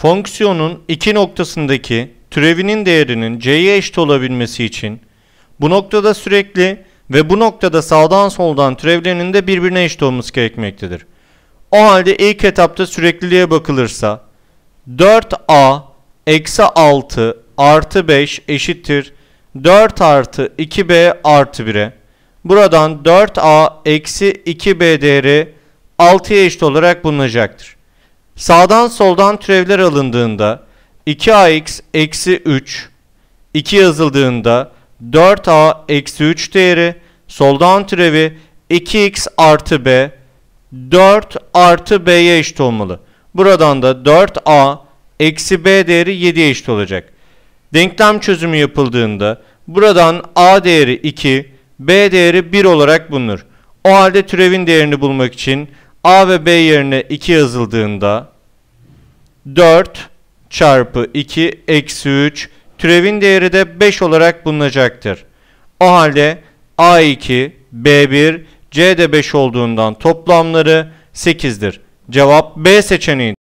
Fonksiyonun iki noktasındaki türevinin değerinin c'ye eşit olabilmesi için bu noktada sürekli ve bu noktada sağdan soldan türevlerinin de birbirine eşit olması gerekmektedir. O halde ilk etapta sürekliliğe bakılırsa 4a eksi 6 artı 5 eşittir 4 artı 2b artı 1'e. Buradan 4a eksi 2b değeri 6'ya eşit olarak bulunacaktır. Sağdan soldan türevler alındığında 2ax eksi 3 2 yazıldığında 4a eksi 3 değeri soldan türevi 2x artı b 4 artı b'ye eşit olmalı. Buradan da 4a eksi b değeri 7'ye eşit olacak. Denklem çözümü yapıldığında buradan a değeri 2 b değeri 1 olarak bulunur. O halde türevin değerini bulmak için a ve b yerine 2 yazıldığında 4 çarpı 2 eksi 3 türevin değeri de 5 olarak bulunacaktır. O halde A2, B1, C de 5 olduğundan toplamları 8'dir. Cevap B seçeneği.